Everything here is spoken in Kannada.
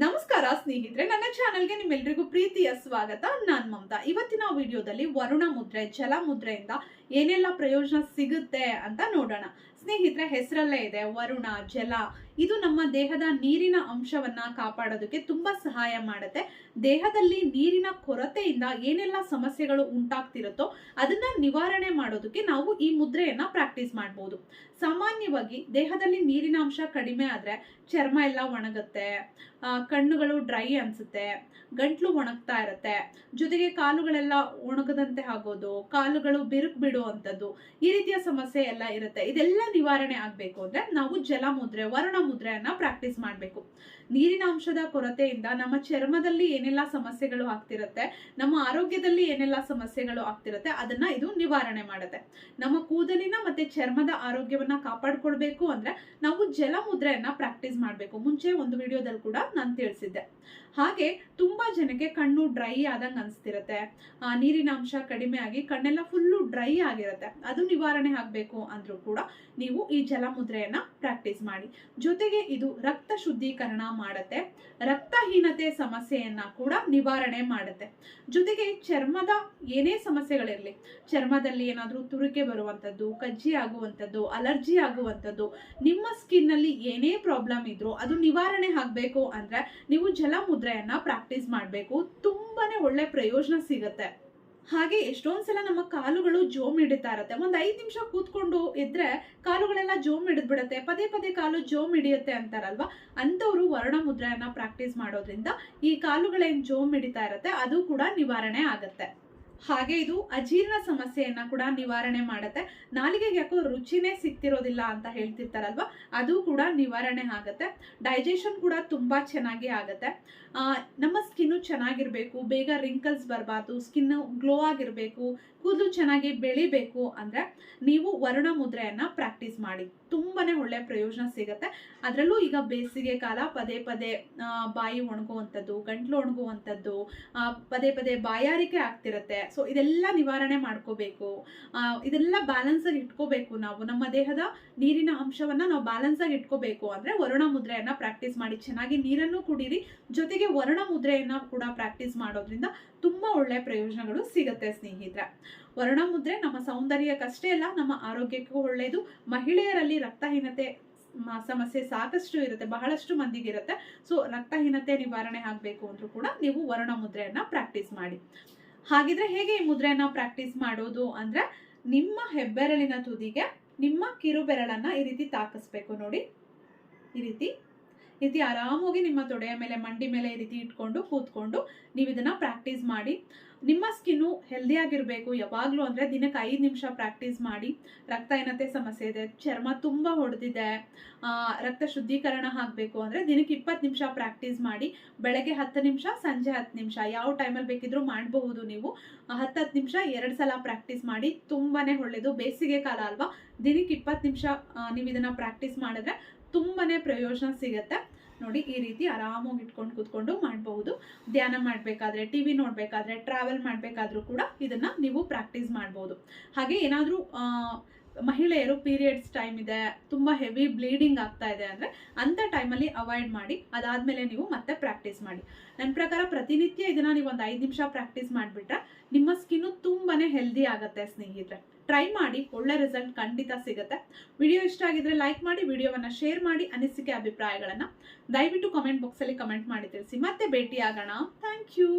ನಮಸ್ಕಾರ, ಸ್ನೇಹಿತರೆ. ನನ್ನ ಚಾನೆಲ್ಗೆ ನಿಮ್ಮೆಲ್ರಿಗೂ ಪ್ರೀತಿಯ ಸ್ವಾಗತ. ನಾನ್ ಮಮತಾ. ಇವತ್ತಿನ ವಿಡಿಯೋದಲ್ಲಿ ವರುಣ ಮುದ್ರೆ ಜಲ ಮುದ್ರೆಯಿಂದ ಏನೆಲ್ಲ ಪ್ರಯೋಜನ ಸಿಗುತ್ತೆ ಅಂತ ನೋಡೋಣ. ಸ್ನೇಹಿತರೆ, ಹೆಸರಲ್ಲೇ ಇದೆ. ವರುಣ, ಜಲ, ಇದು ನಮ್ಮ ದೇಹದ ನೀರಿನ ಅಂಶವನ್ನ ಕಾಪಾಡೋದಕ್ಕೆ ತುಂಬಾ ಸಹಾಯ ಮಾಡುತ್ತೆ. ದೇಹದಲ್ಲಿ ನೀರಿನ ಕೊರತೆಯಿಂದ ಏನೆಲ್ಲ ಸಮಸ್ಯೆಗಳು ಉಂಟಾಗ್ತಿರುತ್ತೋ ಅದನ್ನ ನಿವಾರಣೆ ಮಾಡೋದಕ್ಕೆ ನಾವು ಈ ಮುದ್ರೆಯನ್ನ ಪ್ರಾಕ್ಟೀಸ್ ಮಾಡ್ಬೋದು. ಸಾಮಾನ್ಯವಾಗಿ ದೇಹದಲ್ಲಿ ನೀರಿನ ಅಂಶ ಕಡಿಮೆ ಆದ್ರೆ ಚರ್ಮ ಎಲ್ಲ ಒಣಗುತ್ತೆ ಕಣ್ಣುಗಳು ಡ್ರೈ ಅನ್ಸುತ್ತೆ, ಗಂಟ್ಲು ಒಣಗ್ತಾ ಇರುತ್ತೆ, ಜೊತೆಗೆ ಕಾಲುಗಳೆಲ್ಲ ಒಣಗದಂತೆ ಆಗೋದು, ಕಾಲುಗಳು ಬಿರುಕು ಬಿಡುವಂಥದ್ದು ಈ ರೀತಿಯ ಸಮಸ್ಯೆ ಎಲ್ಲ ಇರುತ್ತೆ. ಇದೆಲ್ಲ ನಿವಾರಣೆ ಆಗ್ಬೇಕು ಅಂದ್ರೆ ನಾವು ಜಲ ಮುದ್ರೆ ವರುಣ ಮುದ್ರೆಯನ್ನ ಪ್ರಾಕ್ಟೀಸ್ ಮಾಡ್ಬೇಕು. ನೀರಿನ ಅಂಶದ ಕೊರತೆಯಿಂದ ನಮ್ಮ ಚರ್ಮದಲ್ಲಿ ಏನೆಲ್ಲ ಸಮಸ್ಯೆಗಳು ಆಗ್ತಿರುತ್ತೆ ನಮ್ಮ ಆರೋಗ್ಯದಲ್ಲಿ ಏನೆಲ್ಲ ಸಮಸ್ಯೆಗಳು ಆಗ್ತಿರುತ್ತೆ ಅದನ್ನ ಇದು ನಿವಾರಣೆ ಮಾಡುತ್ತೆ. ನಮ್ಮ ಕೂದಲಿನ ಮತ್ತೆ ಚರ್ಮದ ಆರೋಗ್ಯವನ್ನ ಕಾಪಾಡ್ಕೊಳ್ಬೇಕು ಅಂದ್ರೆ ನಾವು ಜಲ ಮುದ್ರೆಯನ್ನ ಪ್ರಾಕ್ಟೀಸ್ ಮಾಡಬೇಕು. ಮುಂಚೆ ಒಂದು ವಿಡಿಯೋದಲ್ಲಿ ಕೂಡ ನಾನು ತಿಳಿಸಿದ್ದೆ. ಹಾಗೆ ತುಂಬಾ ಜನಕ್ಕೆ ಕಣ್ಣು ಡ್ರೈ ಆದಂಗೆ ಅನ್ಸ್ತಿರತ್ತೆ. ಆ, ನೀರಿನ ಅಂಶ ಕಡಿಮೆ ಆಗಿ ಕಣ್ಣೆಲ್ಲ ಫುಲ್ಲು ಡ್ರೈ ಆಗಿರುತ್ತೆ. ಅದು ನಿವಾರಣೆ ಆಗಬೇಕು ಅಂದ್ರೂ ಕೂಡ ನೀವು ಈ ಜಲಮುದ್ರೆಯನ್ನು ಪ್ರಾಕ್ಟೀಸ್ ಮಾಡಿ. ಜೊತೆಗೆ ಇದು ರಕ್ತ ಶುದ್ಧೀಕರಣ ಮಾಡುತ್ತೆ. ರಕ್ತಹೀನತೆ ಸಮಸ್ಯೆಯನ್ನ ಕೂಡ ನಿವಾರಣೆ ಮಾಡುತ್ತೆ. ಜೊತೆಗೆ ಚರ್ಮದ ಏನೇ ಸಮಸ್ಯೆಗಳಿರಲಿ, ಚರ್ಮದಲ್ಲಿ ಏನಾದರೂ ತುರಿಕೆ ಬರುವಂಥದ್ದು ಕಜ್ಜಿ ಆಗುವಂಥದ್ದು ಅಲರ್ಜಿ ಆಗುವಂಥದ್ದು ನಿಮ್ಮ ಸ್ಕಿನ್ ಅಲ್ಲಿ ಏನೇ ಪ್ರಾಬ್ಲಮ್ ಇದ್ರೂ ಅದು ನಿವಾರಣೆ ಆಗಬೇಕು ಅಂದ್ರೆ ನೀವು ಜಲಮುದ್ರೆಯನ್ನು ಪ್ರಾಕ್ಟೀಸ್ ಮಾಡಬೇಕು. ತುಂಬಾನೇ ಒಳ್ಳೆ ಪ್ರಯೋಜನ ಸಿಗುತ್ತೆ. ಹಾಗೆ ಎಷ್ಟೊಂದು ಸಲ ನಮ್ಮ ಕಾಲುಗಳು ಜೋಮ್ ಹಿಡಿತಾ ಇರತ್ತೆ. ಒಂದು ಐದು ನಿಮಿಷ ಕೂತ್ಕೊಂಡು ಇದ್ರೆ ಕಾಲುಗಳೆಲ್ಲ ಜೋಮ್ ಹಿಡಿದ್ಬಿಡುತ್ತೆ. ಪದೇ ಪದೇ ಕಾಲು ಜೋಮ್ ಹಿಡಿಯುತ್ತೆ ಅಂತಾರಲ್ವಾ? ಅಂಥವ್ರು ವರ್ಣ ಮುದ್ರೆಯನ್ನು ಪ್ರಾಕ್ಟೀಸ್ ಮಾಡೋದ್ರಿಂದ ಈ ಕಾಲುಗಳೇನ್ ಜೋಮ್ ಹಿಡಿತಾ ಇರುತ್ತೆ, ಅದು ಕೂಡ ನಿವಾರಣೆ ಆಗತ್ತೆ. ಹಾಗೆ ಇದು ಅಜೀರ್ಣ ಸಮಸ್ಯೆಯನ್ನ ಕೂಡ ನಿವಾರಣೆ ಮಾಡುತ್ತೆ. ನಾಲಿಗೆಗೆ ಯಾಕೋ ರುಚಿನೇ ಸಿಗ್ತಿರೋದಿಲ್ಲ ಅಂತ ಹೇಳ್ತಿರ್ತಾರಲ್ವಾ? ಅದು ಕೂಡ ನಿವಾರಣೆ ಆಗುತ್ತೆ. ಡೈಜೆಷನ್ ಕೂಡ ತುಂಬಾ ಚೆನ್ನಾಗಿ ಆಗುತ್ತೆ. ನಮ್ಮ ಸ್ಕಿನ್ನು ಚೆನ್ನಾಗಿರ್ಬೇಕು, ಬೇಗ ರಿಂಕಲ್ಸ್ ಬರಬಾರ್ದು ಸ್ಕಿನ್ ಗ್ಲೋ ಆಗಿರಬೇಕು, ಕೂದಲು ಚೆನ್ನಾಗಿ ಬೆಳಿಬೇಕು ಅಂದ್ರೆ ನೀವು ವರುಣ ಮುದ್ರೆಯನ್ನು ಪ್ರಾಕ್ಟೀಸ್ ಮಾಡಿ. ತುಂಬಾನೇ ಒಳ್ಳೆ ಪ್ರಯೋಜನ ಸಿಗುತ್ತೆ. ಅದರಲ್ಲೂ ಈಗ ಬೇಸಿಗೆ ಕಾಲ, ಪದೇ ಪದೇ ಬಾಯಿ ಒಣಗುವಂಥದ್ದು, ಗಂಟ್ಲು ಒಣಗುವಂಥದ್ದು ಪದೇ ಪದೇ ಬಾಯಾರಿಕೆ ಆಗ್ತಿರತ್ತೆ. ಸೊ ಇದೆಲ್ಲ ನಿವಾರಣೆ ಮಾಡ್ಕೋಬೇಕು. ಇದೆಲ್ಲ ಬ್ಯಾಲೆನ್ಸ್ ಆಗಿ ಇಟ್ಕೋಬೇಕು ನಾವು. ನಮ್ಮ ದೇಹದ ನೀರಿನ ಅಂಶವನ್ನ ನಾವು ಬ್ಯಾಲೆನ್ಸ್ ಆಗಿ ಇಟ್ಕೋಬೇಕು ಅಂದ್ರೆ ವರುಣ ಮುದ್ರೆಯನ್ನ ಪ್ರಾಕ್ಟೀಸ್ ಮಾಡಿ. ಚೆನ್ನಾಗಿ ನೀರನ್ನು ಕುಡೀರಿ. ಜೊತೆಗೆ ವರುಣ ಮುದ್ರೆಯನ್ನ ಕೂಡ ಪ್ರಾಕ್ಟೀಸ್ ಮಾಡೋದ್ರಿಂದ ತುಂಬಾ ಒಳ್ಳೆ ಪ್ರಯೋಜನಗಳು ಸಿಗುತ್ತೆ ಸ್ನೇಹಿತರೆ. ವರುಣ ಮುದ್ರೆ ನಮ್ಮ ಸೌಂದರ್ಯಕ್ಕಷ್ಟೇ ಅಲ್ಲ, ನಮ್ಮ ಆರೋಗ್ಯಕ್ಕೂ ಒಳ್ಳೆಯದು ಮಹಿಳೆಯರಲ್ಲಿ ರಕ್ತಹೀನತೆ ಸಮಸ್ಯೆ ಸಾಕಷ್ಟು ಇರುತ್ತೆ, ಬಹಳಷ್ಟು ಮಂದಿಗೆ ಇರುತ್ತೆ. ಸೊ ರಕ್ತಹೀನತೆ ನಿವಾರಣೆ ಆಗಬೇಕು ಅಂದ್ರೂ ಕೂಡ ನೀವು ವರುಣ ಮುದ್ರೆಯನ್ನ ಪ್ರಾಕ್ಟೀಸ್ ಮಾಡಿ. ಹಾಗಿದ್ರೆ ಹೇಗೆ ಈ ಮುದ್ರೆಯನ್ನು ಪ್ರಾಕ್ಟೀಸ್ ಮಾಡೋದು ಅಂದ್ರೆ ನಿಮ್ಮ ಹೆಬ್ಬೆರಳಿನ ತುದಿಗೆ ನಿಮ್ಮ ಕಿರುಬೆರಳನ್ನ ಈ ರೀತಿ ತಾಕಿಸ್ಬೇಕು ನೋಡಿ. ಈ ರೀತಿ ರೀತಿ ಆರಾಮಾಗಿ ನಿಮ್ಮ ತೊಡೆಯ ಮೇಲೆ, ಮಂಡಿ ಮೇಲೆ ಈ ರೀತಿ ಇಟ್ಕೊಂಡು ಕೂತ್ಕೊಂಡು ನೀವು ಇದನ್ನ ಪ್ರಾಕ್ಟೀಸ್ ಮಾಡಿ. ನಿಮ್ಮ ಸ್ಕಿನ್ನು ಹೆಲ್ದಿ ಆಗಿರಬೇಕು. ಯಾವಾಗಲೂ ಅಂದರೆ ದಿನಕ್ಕೆ ಐದು ನಿಮಿಷ ಪ್ರಾಕ್ಟೀಸ್ ಮಾಡಿ. ರಕ್ತಹೀನತೆ ಸಮಸ್ಯೆ ಇದೆ, ಚರ್ಮ ತುಂಬ ಹೊಡೆದಿದೆ ರಕ್ತ ಶುದ್ಧೀಕರಣ ಆಗಬೇಕು ಅಂದರೆ ದಿನಕ್ಕೆ ಇಪ್ಪತ್ತು ನಿಮಿಷ ಪ್ರಾಕ್ಟೀಸ್ ಮಾಡಿ. ಬೆಳಗ್ಗೆ ಹತ್ತು ನಿಮಿಷ, ಸಂಜೆ ಹತ್ತು ನಿಮಿಷ, ಯಾವ ಟೈಮಲ್ಲಿ ಬೇಕಿದ್ರೂ ಮಾಡಬಹುದು ನೀವು. ಹತ್ತು ಹತ್ತು ನಿಮಿಷ ಎರಡು ಸಲ ಪ್ರಾಕ್ಟೀಸ್ ಮಾಡಿ. ತುಂಬಾ ಒಳ್ಳೆಯದು ಬೇಸಿಗೆ ಕಾಲ ಅಲ್ವಾ, ದಿನಕ್ಕೆ ಇಪ್ಪತ್ತು ನಿಮಿಷ ನೀವು ಇದನ್ನು ಪ್ರಾಕ್ಟೀಸ್ ಮಾಡಿದ್ರೆ ತುಂಬಾ ಪ್ರಯೋಜನ ಸಿಗುತ್ತೆ. ನೋಡಿ ಈ ರೀತಿ ಆರಾಮಾಗಿ ಇಟ್ಕೊಂಡು ಕೂತ್ಕೊಂಡು ಮಾಡಬಹುದು ಧ್ಯಾನ ಮಾಡಬೇಕಾದ್ರೆ ಟಿ ವಿ ನೋಡಬೇಕಾದ್ರೆ ಟ್ರಾವೆಲ್ ಮಾಡಬೇಕಾದ್ರೂ ಕೂಡ ಇದನ್ನ ನೀವು ಪ್ರಾಕ್ಟೀಸ್ ಮಾಡ್ಬೋದು. ಹಾಗೆ ಏನಾದರೂ ಮಹಿಳೆಯರು ಪೀರಿಯಡ್ಸ್ ಟೈಮ್ ಇದೆ, ತುಂಬ ಹೆವಿ ಬ್ಲೀಡಿಂಗ್ ಆಗ್ತಾ ಇದೆ ಅಂದರೆ ಅಂಥ ಟೈಮಲ್ಲಿ ಅವಾಯ್ಡ್ ಮಾಡಿ, ಅದಾದಮೇಲೆ ನೀವು ಮತ್ತೆ ಪ್ರಾಕ್ಟೀಸ್ ಮಾಡಿ. ನನ್ನ ಪ್ರಕಾರ ಪ್ರತಿನಿತ್ಯ ಇದನ್ನ ನೀವು ಒಂದು ಐದು ನಿಮಿಷ ಪ್ರಾಕ್ಟೀಸ್ ಮಾಡಿಬಿಟ್ರೆ ನಿಮ್ಮ ಸ್ಕಿನ್ನು ತುಂಬಾನೇ ಹೆಲ್ದಿ ಆಗುತ್ತೆ ಸ್ನೇಹಿತರೆ. ಟ್ರೈ ಮಾಡಿ, ಒಳ್ಳೆ ರಿಸಲ್ಟ್ ಖಂಡಿತ ಸಿಗುತ್ತೆ. ವಿಡಿಯೋ ಇಷ್ಟ ಆಗಿದ್ರೆ ಲೈಕ್ ಮಾಡಿ, ವಿಡಿಯೋವನ್ನ ಶೇರ್ ಮಾಡಿ, ಅನಿಸಿಕೆ ಅಭಿಪ್ರಾಯಗಳನ್ನು ದಯವಿಟ್ಟು ಕಮೆಂಟ್ ಬಾಕ್ಸಲ್ಲಿ ಕಮೆಂಟ್ ಮಾಡಿ ತಿಳಿಸಿ. ಮತ್ತೆ ಭೇಟಿ ಆಗೋಣ ಥ್ಯಾಂಕ್ ಯು